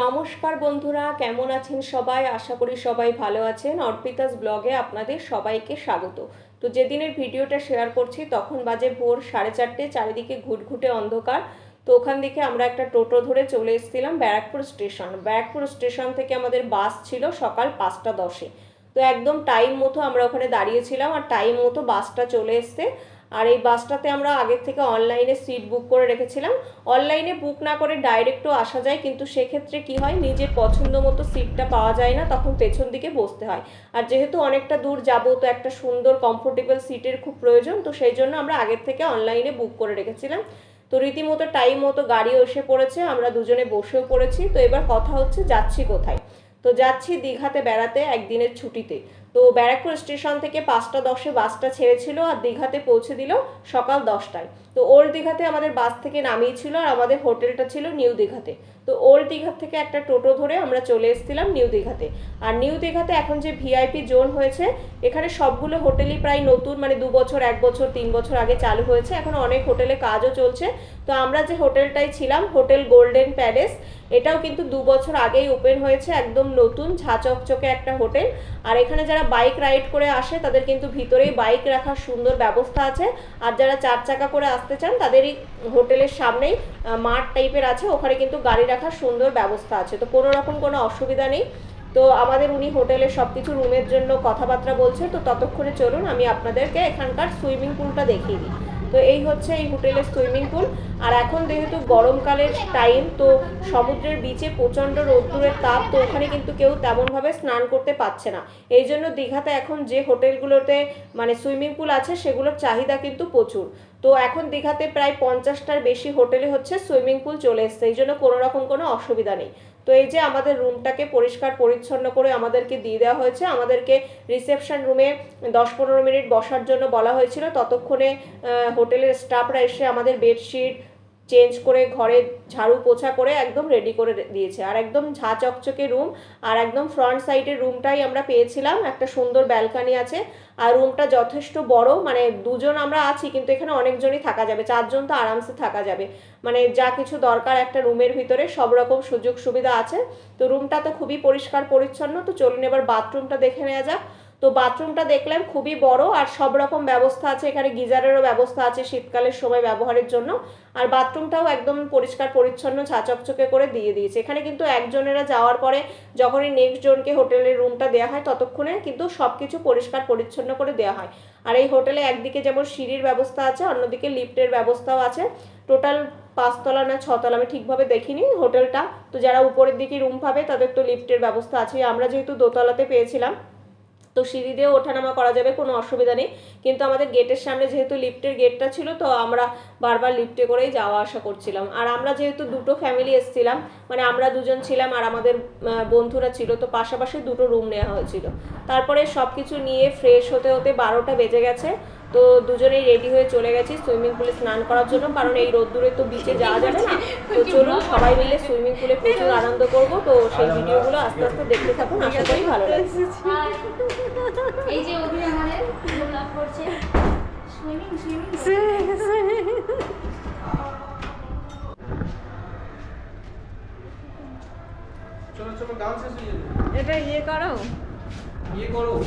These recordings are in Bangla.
নমস্কার বন্ধুরা, কেমন আছেন সবাই? আশা করি সবাই ভালো আছেন। অর্পিতাস ব্লগে আপনাদের সবাইকে স্বাগত। তো যেদিনের ভিডিওটা শেয়ার করছি, তখন বাজে ভোর সাড়ে চারটে, চারিদিকে ঘুটঘুটে অন্ধকার। তো ওখান থেকে আমরা একটা টোটো ধরে চলে এসেছিলাম ব্যারাকপুর স্টেশন। ব্যারাকপুর স্টেশন থেকে আমাদের বাস ছিল সকাল পাঁচটা দশে। তো একদম টাইম মতো আমরা ওখানে দাঁড়িয়েছিলাম আর টাইম মতো বাসটা চলে এসছে। আর এই বাসটাতে আমরা আগের থেকে অনলাইনে সিট বুক করে রেখেছিলাম। অনলাইনে বুক না করে ডাইরেক্টও আসা যায়, কিন্তু সেক্ষেত্রে কি হয়, নিজের পছন্দ মতো সিটটা পাওয়া যায় না, তখন পেছন দিকে বসতে হয়। আর যেহেতু অনেকটা দূর যাব, তো একটা সুন্দর কমফোর্টেবল সিটের খুব প্রয়োজন, তো সেই জন্য আমরা আগের থেকে অনলাইনে বুক করে রেখেছিলাম। তো রীতিমতো টাইম মতো গাড়িও এসে পড়েছে, আমরা দুজনে বসেও পড়েছি। তো এবার কথা হচ্ছে, যাচ্ছি কোথায়? তো যাচ্ছি দীঘাতে বেড়াতে একদিনের ছুটিতে। তো ব্যারাকপুর স্টেশন থেকে পাঁচটা দশে বাসটা ছেড়েছিল আর দীঘাতে পৌঁছে দিল সকাল দশটায়। তো ওল্ড দীঘাতে আমাদের বাস থেকে নামিয়েছিল আর আমাদের হোটেলটা ছিল নিউ দীঘাতে। তো ওল্ড দীঘা থেকে একটা টোটো ধরে আমরা চলে এসেছিলাম নিউ দীঘাতে। আর নিউ দীঘাতে এখন যে ভিআইপি জোন হয়েছে, এখানে সবগুলো হোটেলই প্রায় নতুন মানে দু বছর, এক বছর, তিন বছর আগে চালু হয়েছে। এখন অনেক হোটেলে কাজও চলছে। তো আমরা যে হোটেলটাই ছিলাম, হোটেল গোল্ডেন প্যালেস, এটাও কিন্তু দু বছর আগেই ওপেন হয়েছে, একদম নতুন, ঝাঁচকচকে একটা হোটেল। আর এখানে যারা বাইক রাইড করে আসে, তাদের কিন্তু ভিতরেই বাইক রাখার সুন্দর ব্যবস্থা আছে। আর যারা চার চাকা করে আসতে চান তাদেরই হোটেলের সামনেই মাঠ টাইপের আছে। ওখানে কিন্তু গাড়ি রাখার সুন্দর ব্যবস্থা আছে। তো কোনো রকম কোনো অসুবিধা নেই। তো আমাদের উনি হোটেলের সব কিছু রুমের জন্য কথাবার্তা বলছে তো ততক্ষণে চলুন, আমি আপনাদেরকে এখানকার সুইমিং পুলটা দেখিয়ে দিই। তো এই হচ্ছে এই হোটেলের সুইমিং পুল। আর এখন যেহেতু গরমকালের টাইম তো সমুদ্রের বিচে প্রচণ্ড রোদ্দুরের তাপ, তো ওখানে কিন্তু কেউ তেমনভাবে স্নান করতে পারছে না। এই জন্য দীঘাতে এখন যে হোটেলগুলোতে মানে সুইমিং পুল আছে, সেগুলোর চাহিদা কিন্তু প্রচুর। তো এখন দীঘাতে প্রায় পঞ্চাশটার বেশি হোটেলে হচ্ছে সুইমিং পুল চলে এসছে। এই জন্য কোনো রকম কোনো অসুবিধা নেই। তো এই যে আমাদের রুমটাকে পরিষ্কার পরিচ্ছন্ন করে আমাদেরকে দিয়ে দেওয়া হয়েছে, আমাদেরকে রিসেপশন রুমে দশ পনেরো মিনিট বসার জন্য বলা হয়েছিল। ততক্ষণে হোটেলের স্টাফরা এসে আমাদের বেডশিট চেঞ্জ করে ঘরে ঝাড়ু পোছা করে একদম রেডি করে দিয়েছে। আর একদম ঝা চকচকে রুম আর একদম ফ্রন্ট সাইডের রুমটাই আমরা পেয়েছিলাম। একটা সুন্দর ব্যালকানি আছে। আর রুমটা যথেষ্ট বড় মানে দুজন আমরা আছি, কিন্তু এখানে অনেকজনই থাকা যাবে। চারজন তো আরামসে থাকা যাবে। মানে যা কিছু দরকার একটা রুমের ভিতরে, সব রকম সুযোগ সুবিধা আছে। তো রুমটা তো খুবই পরিষ্কার পরিচ্ছন্ন তো চলুন এবার বাথরুমটা দেখে নেওয়া যাক। তো বাথরুমটা দেখলাম খুবই বড় আর সব রকম ব্যবস্থা আছে। এখানে গিজারেরও ব্যবস্থা আছে শীতকালের সময় ব্যবহারের জন্য। আর বাথরুমটাও একদম পরিষ্কার, পরিচ্ছন্ন ছাচকচকে করে দিয়ে দিয়েছে। এখানে কিন্তু একজনেরা যাওয়ার পরে যখনই নেক্সট জনকে হোটেলের রুমটা দেওয়া হয় ততক্ষণে কিন্তু সব কিছু পরিষ্কার, পরিচ্ছন্ন করে দেওয়া হয়। আর এই হোটেলে একদিকে যেমন সিঁড়ির ব্যবস্থা আছে, অন্যদিকে লিফটের ব্যবস্থাও আছে। টোটাল পাঁচতলা না ছতলা আমি ঠিকভাবে দেখিনি হোটেলটা তো যারা উপরের দিকে রুম পাবে তাদের তো লিফটের ব্যবস্থা আছে আমরা যেহেতু দোতলাতে পেয়েছিলাম তো সিঁড়ি দিয়েও ওঠানামা করা যাবে, কোনো অসুবিধা নেই। কিন্তু আমাদের গেটের সামনে যেহেতু লিফটের গেটটা ছিল, তো আমরা বারবার লিফটে করেই যাওয়া আসা করছিলাম। আর আমরা যেহেতু দুটো ফ্যামিলি এসেছিলাম মানে আমরা দুজন ছিলাম আর আমাদের বন্ধুরা ছিল, তো পাশাপাশি দুটো রুম নেওয়া হয়েছিল। তারপরে সব কিছু নিয়ে ফ্রেশ হতে হতে বারোটা বেজে গেছে। তো দুজনেই রেডি হয়ে চলে গেছি সুইমিং পুলে স্নান করার জন্য। কারণ এই রোদ্দুরে তো বিচে যাওয়া যাবে না। তো চলুন সবাই মিলে সুইমিং পুলে প্রচুর আনন্দ করব। তো সেই ভিডিওগুলো আস্তে আস্তে দেখতে থাকুন। আশা করি ভালো লাগবে। এই যে অভি আমাদের করছে। সুইমিং সুইমিং চলো চলো গান শেষ হয়ে যাবে। এটা ইয়ে করো। ইয়ে করো।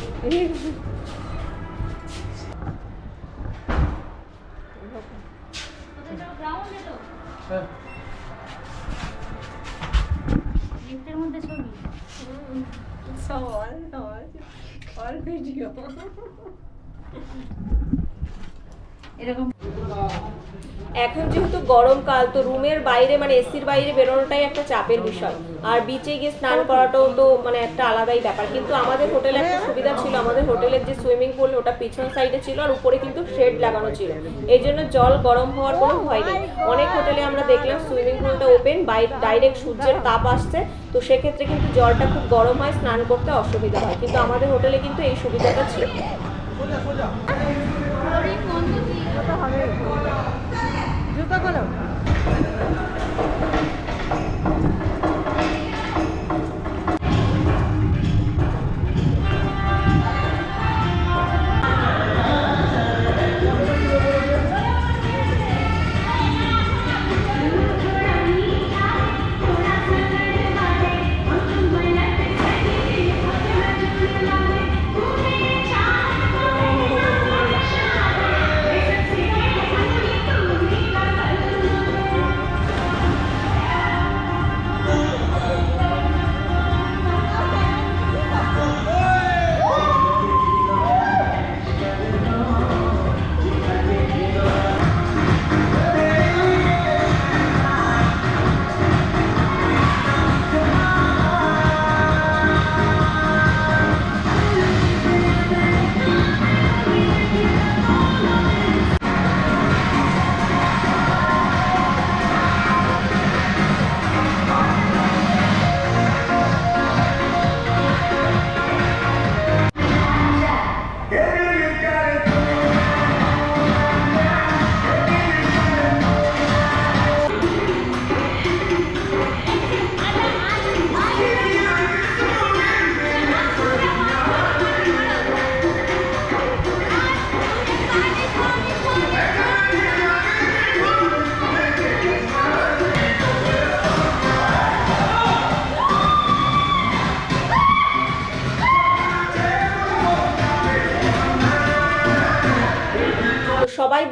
Entra uma pessoa minha. Hum, só olha, olha. Olha o idioma. Ele é como. এখন যেহেতু গরমকাল তো রুমের বাইরে মানে এসির বাইরে বেরোনোটাই একটা চাপের বিষয়। আর বিচে গিয়ে স্নান করাটাও তো মানে একটা আলাদাই ব্যাপার। কিন্তু আমাদের হোটেলে একটা সুবিধা ছিল, আমাদের হোটেলের যে সুইমিং পুল ওটা পিছন সাইডে ছিল আর উপরে কিন্তু শেড লাগানো ছিল। এই জন্য জল গরম হওয়ার কোনো ভয় নেই। অনেক হোটেলে আমরা দেখলাম সুইমিং পুলটা ওপেন ডাইরেক্ট সূর্যের তাপ আসছে। তো সেক্ষেত্রে কিন্তু জলটা খুব গরম হয়, স্নান করতে অসুবিধা হয়। কিন্তু আমাদের হোটেলে কিন্তু এই সুবিধাটা ছিল।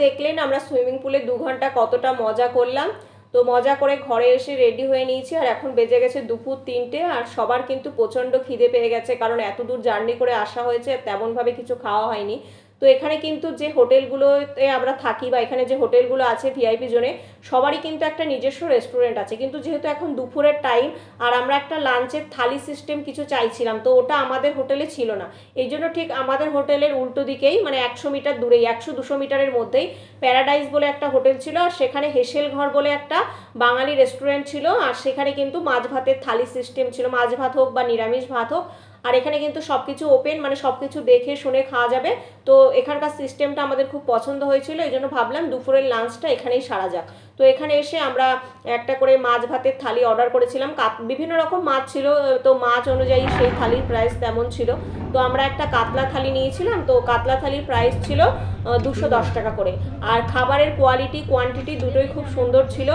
দেখলেন আমরা সুইমিং পুলে দু ঘণ্টা কতটা মজা করলাম। তো মজা করে ঘরে এসে রেডি হয়ে নিয়েছি আর এখন বেজে গেছে দুপুর তিনটে আর সবার কিন্তু প্রচণ্ড খিদে পেয়ে গেছে কারণ এত দূর জার্নি করে আসা হয়েছে তেমনভাবে কিছু খাওয়া হয়নি। তো এখানে কিন্তু যে হোটেলগুলোতে আমরা থাকি বা এখানে যে হোটেলগুলো আছে ভিআইপি জোনে, সবারই কিন্তু একটা নিজস্ব রেস্টুরেন্ট আছে। কিন্তু যেহেতু এখন দুপুরের টাইম আর আমরা একটা লাঞ্চের থালি সিস্টেম কিছু চাইছিলাম, তো ওটা আমাদের হোটেলে ছিল না। এই জন্য ঠিক আমাদের হোটেলের উল্টো দিকেই মানে একশো মিটার দূরেই, একশো দুশো মিটারের মধ্যেই প্যারাডাইস বলে একটা হোটেল ছিল, আর সেখানে হেসেল ঘর বলে একটা বাঙালি রেস্টুরেন্ট ছিল, আর সেখানে কিন্তু মাছ ভাতের থালি সিস্টেম ছিল। মাছ ভাত হোক বা নিরামিষ ভাত হোক আর এখানে কিন্তু সব কিছু ওপেন মানে সব কিছু দেখে, শুনে খাওয়া যাবে। তো এখানকার সিস্টেমটা আমাদের খুব পছন্দ হয়েছিল, এই জন্য ভাবলাম দুপুরের লাঞ্চটা এখানেই সারা যাক। তো এখানে এসে আমরা একটা করে মাছ ভাতের থালি অর্ডার করেছিলাম। বিভিন্ন রকম মাছ ছিল, তো মাছ অনুযায়ী সেই থালির প্রাইস তেমন ছিল। তো আমরা একটা কাতলা থালি নিয়েছিলাম, তো কাতলা থালির প্রাইস ছিল দুশো দশ টাকা করে। আর খাবারের কোয়ালিটি কোয়ান্টিটি দুটোই খুব সুন্দর ছিল।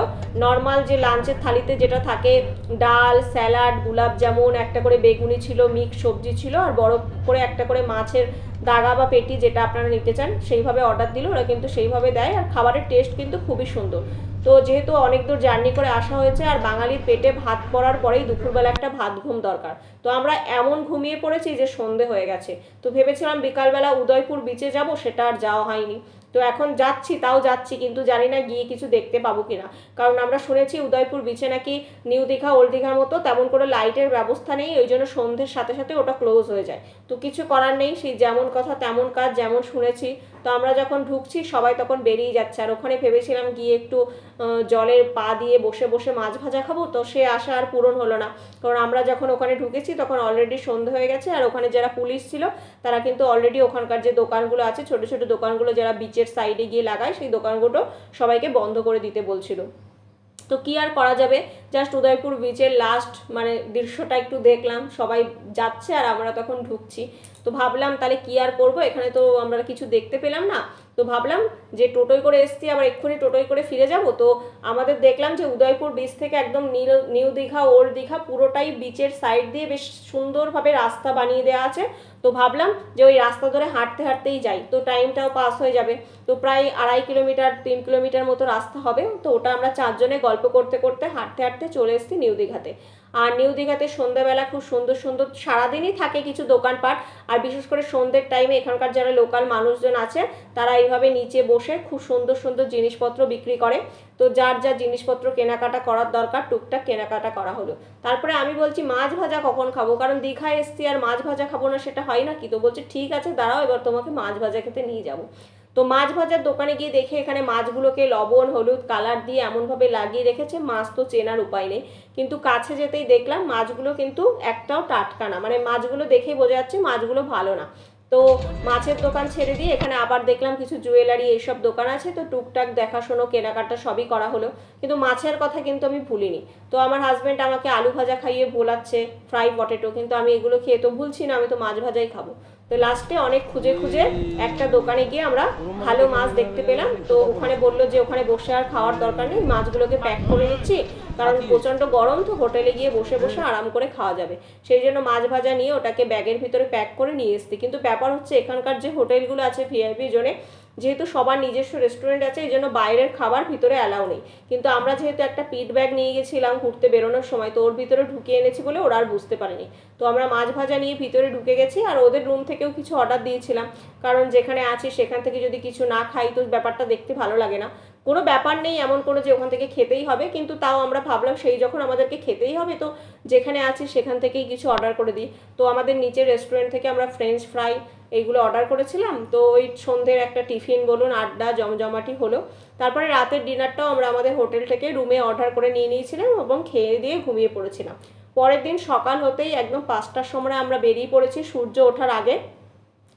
নর্মাল যে লাঞ্চের থালিতে যেটা থাকে, ডাল স্যালাড গুলাব জামুন একটা করে বেগুনি ছিল মিক্স সবজি ছিল, আর বড় করে একটা করে মাছের দাগা বা পেটি যেটা আপনারা নিতে চান, সেইভাবে অর্ডার দিল, ওরা কিন্তু সেইভাবে দেয়, আর খাবারের টেস্ট কিন্তু খুবই সুন্দর। তো যেহেতু অনেক দূর জার্নি করে আসা হয়েছে, আর বাঙালির পেটে ভাত পড়ার পরেই দুপুরবেলা একটা ভাত ঘুম দরকার। তো আমরা এমন ঘুমিয়ে পড়েছি যে সন্ধে হয়ে গেছে। তো ভেবেছিলাম বিকালবেলা উদয়পুর বিচে যাব, সেটা আর যাওয়া হয়নি। তো এখন যাচ্ছি, তাও যাচ্ছি, কিন্তু জানি না গিয়ে কিছু দেখতে পাবো কিনা। কারণ আমরা শুনেছি উদয়পুর বিচে নাকি নিউ দীঘা ওল্ড দীঘার মতো তেমন করে লাইটের ব্যবস্থা নেই, ওই জন্য সন্ধ্যের সাথে সাথে ওটা ক্লোজ হয়ে যায়। তো কিছু করার নেই, সেই যেমন কথা তেমন কাজ যেমন শুনেছি তো আমরা যখন ঢুকছি, সবাই তখন বেরিয়ে যাচ্ছে। আর ওখানে ভেবেছিলাম গিয়ে একটু জলের পা দিয়ে বসে বসে মাছ ভাজা খাব। তো সে আশা আর পূরণ হলো না। কারণ আমরা যখন ওখানে ঢুকেছি, তখন অলরেডি সন্ধে হয়ে গেছে। আর ওখানে যারা পুলিশ ছিল, তারা কিন্তু অলরেডি ওখানকার যে দোকানগুলো আছে, ছোট ছোট দোকানগুলো যারা বিচের সাইডে গিয়ে লাগায়, সেই দোকানগুলো সবাইকে বন্ধ করে দিতে বলছিল। তো কি আর করা যাবে? জাস্ট উদয়পুর বিচের লাস্ট মানে দৃশ্যটা একটু দেখলাম, সবাই যাচ্ছে আর আমরা তখন ঢুকছি। তো ভাবলাম তাহলে কি আর করব? এখানে তো আমরা কিছু দেখতে পেলাম না। তো ভাবলাম যে টোটোয় করে এসছি, আবার এক্ষুনি টোটোয় করে ফিরে যাব। তো আমাদের দেখলাম যে উদয়পুর বিচ থেকে একদম নীল নিউ দীঘা ওল্ড দীঘা পুরোটাই বিচের সাইড দিয়ে বেশ সুন্দরভাবে রাস্তা বানিয়ে দেওয়া আছে। তো ভাবলাম যে ওই রাস্তা ধরে হাঁটতে হাঁটতেই যাই। তো টাইমটাও পাস হয়ে যাবে। তো প্রায় আড়াই কিলোমিটার, তিন কিলোমিটার মতো রাস্তা হবে। তো ওটা আমরা চারজনে গল্প করতে করতে হাঁটতে হাঁটতে চলে এসেছি নিউ দীঘাতে। আর নিউ দীঘাতে সন্ধ্যাবেলা খুব সুন্দর সুন্দর সারাদিনই থাকে কিছু দোকানপাট, আর বিশেষ করে সন্ধ্যের টাইমে এখানকার যারা লোকাল মানুষজন আছে, তারা এইভাবে নিচে বসে খুব সুন্দর সুন্দর জিনিসপত্র বিক্রি করে। তো যার যা জিনিসপত্র কেনাকাটা করার দরকার, টুকটাক কেনাকাটা করা হলো। তারপরে আমি বলছি, মাছ ভাজা কখন খাব? কারণ দীঘায় এসছি আর মাছ ভাজা খাব না সেটা হয় না কি? তো বলছে, ঠিক আছে, দাঁড়াও, এবার তোমাকে মাছ ভাজা খেতে নিয়ে যাব। তো মাছ ভাজার দোকানে গিয়ে দেখে এখানে মাছগুলোকে লবণ, হলুদ, কালার দিয়ে এমনভাবে লাগিয়ে রেখেছে, মাছ তো চেনার উপায় নেই। কিন্তু কাছে যেতেই দেখলাম মাছগুলো কিন্তু একটাও টাটকা না। মানে মাছগুলো দেখেই বোঝা যাচ্ছে মাছগুলো ভালো না। তো মাছের দোকান ছেড়ে দিয়ে এখানে আবার দেখলাম কিছু জুয়েলারি এইসব দোকান আছে। তো টুকটাক দেখাশোনো, কেনাকাটা সবই করা হলো। কিন্তু মাছের কথা কিন্তু আমি ভুলিনি। তো আমার হাজব্যান্ড আমাকে আলু ভাজা খাইয়ে ভোলাচ্ছে ফ্রাই পটেটো। কিন্তু আমি এগুলো খেয়ে তো ভুলছি না, আমি তো মাছ ভাজাই খাব। তো লাস্টে অনেক খুঁজে খুঁজে একটা দোকানে গিয়ে আমরা ভালো মাছ দেখতে পেলাম। তো ওখানে বলল যে, ওখানে বসে আর খাওয়ার দরকার নেই। মাছগুলোকে প্যাক করে নিচ্ছি। কারণ প্রচণ্ড গরম তো হোটেলে গিয়ে বসে বসে আরাম করে খাওয়া যাবে। সেই জন্য মাছ ভাজা নিয়ে ওটাকে ব্যাগের ভিতরে প্যাক করে নিয়ে এসছি। কিন্তু ব্যাপার হচ্ছে এখানকার যে হোটেলগুলো আছে ভিআইপি জোনে যেহেতু সবার নিজস্ব রেস্টুরেন্ট আছে এই জন্য বাইরের খাবার ভিতরে অ্যালাউ নেই। কিন্তু আমরা যেহেতু একটা পিট ব্যাগ নিয়ে গেছিলাম ঘুরতে বেরোনোর সময় তো ওর ভিতরে ঢুকিয়ে এনেছি বলে ওরা আর বুঝতে পারেনি। তো আমরা মাছ ভাজা নিয়ে ভিতরে ঢুকে গেছি আর ওদের রুম থেকেও কিছু অর্ডার দিয়েছিলাম। কারণ যেখানে আছি সেখান থেকে যদি কিছু না খাই তো ব্যাপারটা দেখতে ভালো লাগে না। কোনো ব্যাপার নেই, এমন কোনো যে ওখান থেকে খেতেই হবে, কিন্তু তাও আমরা ভাবলাম সেই যখন আমাদেরকে খেতেই হবে, তো যেখানে আছি সেখান থেকেই কিছু অর্ডার করে দিই। তো আমাদের নিচের রেস্টুরেন্ট থেকে আমরা ফ্রেঞ্চ ফ্রাই এইগুলো অর্ডার করেছিলাম, তো ওই সন্ধ্যের একটা টিফিন বলুন, আড্ডা, জমজমাটি হলো। তারপরে রাতের ডিনারটাও আমরা আমাদের হোটেল থেকে রুমে অর্ডার করে নিয়ে নিয়েছিলাম এবং খেয়ে দিয়ে ঘুমিয়ে পড়েছিলাম। পরের দিন সকাল হতেই একদম পাঁচটার সময় আমরা বেরিয়ে পড়েছি সূর্য ওঠার আগে,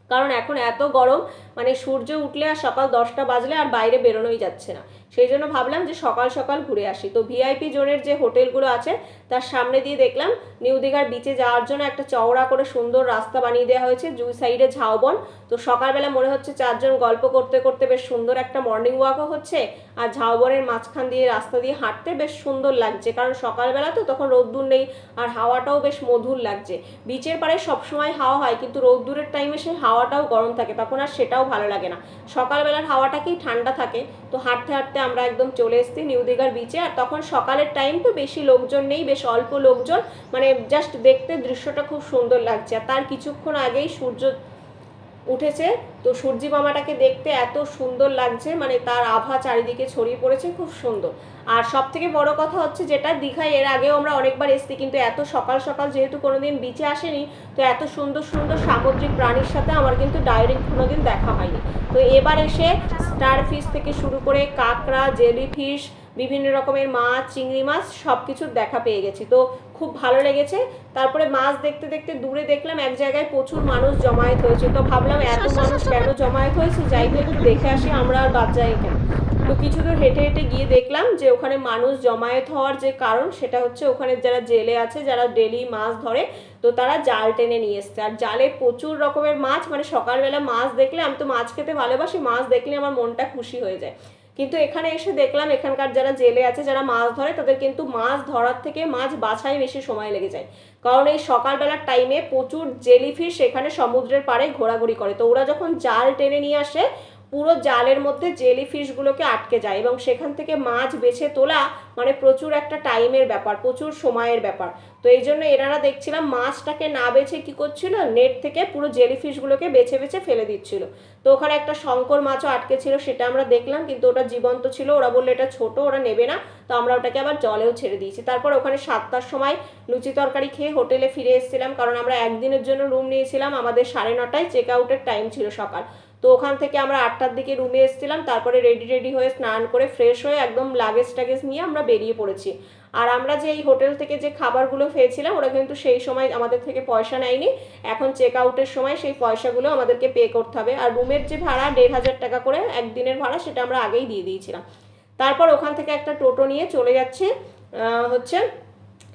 কারণ এখন এত গরম মানে সূর্য উঠলে আর সকাল দশটা বাজলে আর বাইরে বেরোনোই যাচ্ছে না। সেই জন্য ভাবলাম যে সকাল সকাল ঘুরে আসি। তো ভিআইপি জোনের যে হোটেলগুলো আছে, তার সামনে দিয়ে দেখলাম নিউ দীঘার বিচে যাওয়ার জন্য একটা চওড়া করে সুন্দর রাস্তা বানিয়ে দেওয়া হয়েছে, দুই সাইডে ঝাউবন। তো সকালবেলা মনে হচ্ছে চারজন গল্প করতে করতে বেশ সুন্দর একটা মর্নিং ওয়াকও হচ্ছে, আর ঝাউবনের মাঝখান দিয়ে রাস্তা দিয়ে হাঁটতে বেশ সুন্দর লাগছে। কারণ সকালবেলা তো তখন রোদ্দুর নেই, আর হাওয়াটাও বেশ মধুর লাগছে। বিচের পাড়ে সবসময় হাওয়া হয়, কিন্তু রোদ্দুরের টাইমে সেই হাওয়াটাও গরম থাকে, তখন আর সেটাও ভালো লাগে না। সকালবেলার হাওয়াটাকেই ঠান্ডা থাকে। তো হাঁটতে হাঁটতে আমরা একদম চলে এসেছি নিউ দীঘার বিচে আর তখন সকালের টাইম তো বেশি লোকজন নেই, বেশ অল্প লোকজন। মানে জাস্ট দেখতে দৃশ্যটা খুব সুন্দর লাগছে। আর তার কিছুক্ষণ আগেই সূর্য উঠেছে। তো সূর্যি মামাটাকে দেখতে এত সুন্দর লাগছে মানে তার আভা চারিদিকে ছড়িয়ে পড়েছে, খুব সুন্দর। আর সব থেকে বড় কথা হচ্ছে যেটা দীঘায় এর আগেও আমরা অনেকবার এসেছি, কিন্তু এত সকাল সকাল যেহেতু কোনোদিন বিচে আসেনি, তো এত সুন্দর সুন্দর সামুদ্রিক প্রাণীর সাথে আমার কিন্তু ডাইরেক্ট কোনোদিন দেখা হয়নি। তো এবার এসে স্টার ফিশ থেকে শুরু করে কাঁকড়া জেলি ফিশ বিভিন্ন রকমের মাছ চিংড়ি মাছ সব কিছুর দেখা পেয়ে গেছি। তো খুব ভালো লেগেছে। তারপরে মাছ দেখতে দেখতে দূরে দেখলাম এক জায়গায় প্রচুর মানুষ জমায়েত হয়েছে। তো ভাবলাম এত মানুষ কেন জমায়েত হয়েছে? যাই একটু দেখে আসি আমরা আর বাদ যাই কেন তো কিছু দূর হেঁটে হেঁটে গিয়ে দেখলাম যে ওখানে মানুষ জমায়েত হওয়ার যে কারণ সেটা হচ্ছে ওখানে যারা জেলে আছে যারা ডেলি মাছ ধরে তো তারা জাল টেনে নিয়ে এসছে। আর জালে প্রচুর রকমের মাছ মানে সকালবেলা মাছ দেখলে আমি তো মাছ খেতে ভালোবাসি মাছ দেখলে আমার মনটা খুশি হয়ে যায়। কিন্তু এখানে এসে দেখলাম এখানকার যারা জেলে আছে, যারা মাছ ধরে, তাদের কিন্তু মাছ ধরার থেকে মাছ বাছাই বেশি সময় লেগে যায়। কারণ এই সকালবেলার টাইমে প্রচুর জেলিফিশ এখানে সমুদ্রের পাড়ে ঘোরাঘুরি করে। তো ওরা যখন জাল টেনে নিয়ে আসে পুরো জালের মধ্যে জেলি ফিশগুলোকে আটকে যায় এবং সেখান থেকে মাছ বেছে তোলা মানে প্রচুর একটা টাইমের ব্যাপার, প্রচুর সময়ের ব্যাপার। তো এই জন্য এনারা দেখছিলাম মাছটাকে না বেছে কি করছিল, নেট থেকে পুরো জেলি ফিশগুলোকে বেছে বেছে ফেলে দিচ্ছিল। তো ওখানে একটা শঙ্কর মাছও আটকে ছিল, সেটা আমরা দেখলাম, কিন্তু ওটা জীবন্ত ছিল, ওরা বলল এটা ছোট, ওরা নেবে না, তো আমরা ওটাকে আবার জলেও ছেড়ে দিয়েছি। তারপর ওখানে সাতটার সময় লুচি তরকারি খেয়ে হোটেলে ফিরে এসেছিলাম, কারণ আমরা একদিনের জন্য রুম নিয়েছিলাম, আমাদের সাড়ে নটায় চেক আউটের টাইম ছিল সকাল। ওখান থেকে আমরা আটটার দিকে রুমে এসেছিলাম, তারপরে রেডি রেডি হয়ে স্নান করে ফ্রেশ হয়ে একদম লাগেজ টাগেজ নিয়ে আমরা বেরিয়ে পড়েছি। আর আমরা যে এই হোটেল থেকে যে খাবারগুলো খেয়েছিলাম, ওরা কিন্তু সেই সময় আমাদের থেকে পয়সা নেয়নি। এখন চেক আউটের সময় সেই পয়সাগুলো আমাদেরকে পে করতে হবে। আর রুমের যে ভাড়া, দেড় হাজার টাকা করে একদিনের ভাড়া, সেটা আমরা আগেই দিয়ে দিয়েছিলাম। তারপর ওখান থেকে একটা টোটো নিয়ে চলে যাচ্ছে হচ্ছে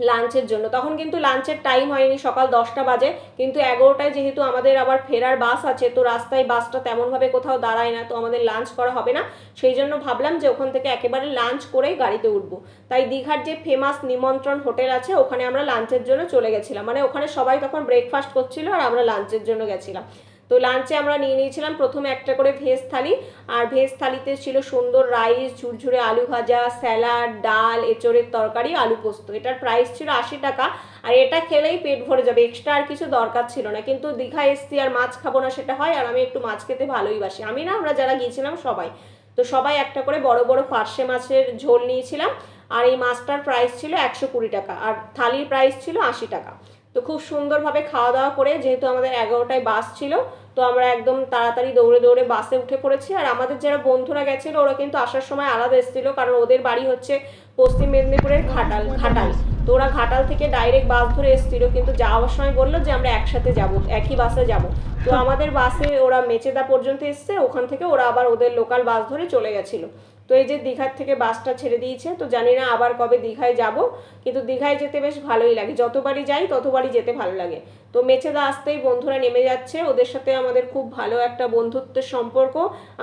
লাঞ্চের জন্য। তখন কিন্তু লাঞ্চের টাইম হয়নি, সকাল দশটা বাজে। কিন্তু এগারোটায় যেহেতু আমাদের আবার ফেরার বাস আছে, তো রাস্তায় বাসটা তেমনভাবে কোথাও দাঁড়ায় না, তো আমাদের লাঞ্চ করা হবে না। সেই জন্য ভাবলাম যে ওখান থেকে একেবারে লাঞ্চ করেই গাড়িতে উঠবো। তাই দীঘার যে ফেমাস নিমন্ত্রণ হোটেল আছে, ওখানে আমরা লাঞ্চের জন্য চলে গেছিলাম। মানে ওখানে সবাই তখন ব্রেকফাস্ট করছিল আর আমরা লাঞ্চের জন্য গেছিলাম। তো লাঞ্চে আমরা নিয়ে নিয়েছিলাম। প্রথমে একটা করে ভেজ থালি। আর ভেজ থালিতে ছিল সুন্দর রাইস ঝুরঝুরে আলু ভাজা স্যালাড ডাল, এঁচড়ের তরকারি, আলু পোস্ত। এটার প্রাইস ছিল আশি টাকা। আর এটা খেলেই পেট ভরে যাবে। এক্সট্রা আর কিছু দরকার ছিল না। কিন্তু দীঘা এসছি আর মাছ খাব না সেটা হয়। আর আমি একটু মাছ খেতে ভালোই বাসি। আমি না, আমরা যারা গিয়েছিলাম সবাই। তো সবাই একটা করে বড় বড় পার্শে মাছের ঝোল নিয়েছিলাম। আর এই মাছটার প্রাইস ছিল একশো কুড়ি টাকা। আর থালির প্রাইস ছিল আশি টাকা। তো খুব সুন্দরভাবে খাওয়া দাওয়া করে, যেহেতু আমাদের এগারোটায় বাস ছিল, তো আমরা একদম তাড়াতাড়ি দৌড়ে দৌড়ে বাসে উঠে পড়েছি। আর আমাদের যারা বন্ধুরা গেছিল, ওরা কিন্তু আসার সময় আলাদা এসেছিল, কারণ ওদের বাড়ি হচ্ছে পশ্চিম মেদিনীপুরের ঘাটাল ঘাটাল। তো ওরা ঘাটাল থেকে ডাইরেক্ট বাস ধরে এসেছিল, কিন্তু যাওয়ার সময় বলল যে আমরা একসাথে যাব, একই বাসে যাব। তো আমাদের বাসে ওরা মেচেদা পর্যন্ত এসছে, ওখান থেকে ওরা আবার ওদের লোকাল বাস ধরে চলে গেছিল। তো এই যে দীঘার থেকে বাসটা ছেড়ে দিয়েছে, তো জানি না আবার কবে দীঘায় যাব, কিন্তু দীঘায় যেতে বেশ ভালোই লাগে। যতবারই যাই, ততবারই যেতে ভালো লাগে। তো মেছেদা আসতেই বন্ধুরা নেমে যাচ্ছে, ওদের সাথে আমাদের খুব ভালো একটা বন্ধুত্বের সম্পর্ক।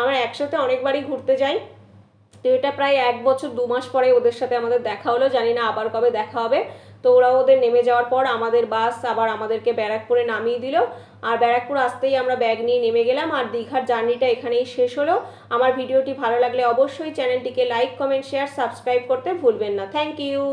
আমরা একসাথে অনেকবারই ঘুরতে যাই। তো এটা প্রায় এক বছর, দু মাস পরে ওদের সাথে আমাদের দেখা হলো, জানি না আবার কবে দেখা হবে। তো ওরা ওদের নেমে যাওয়ার পর আমাদের বাস আবার আমাদেরকে ব্যারাকপুরে নামিয়ে দিল। আর ব্যারাকপুর আসতেই আমরা ব্যাগ নিয়ে নেমে গেলাম আর দীঘার জার্নিটা এখানেই শেষ হলো। আমার ভিডিওটি ভালো লাগলে অবশ্যই চ্যানেলটিকে লাইক, কমেন্ট, শেয়ার, সাবস্ক্রাইব করতে ভুলবেন না। Thank you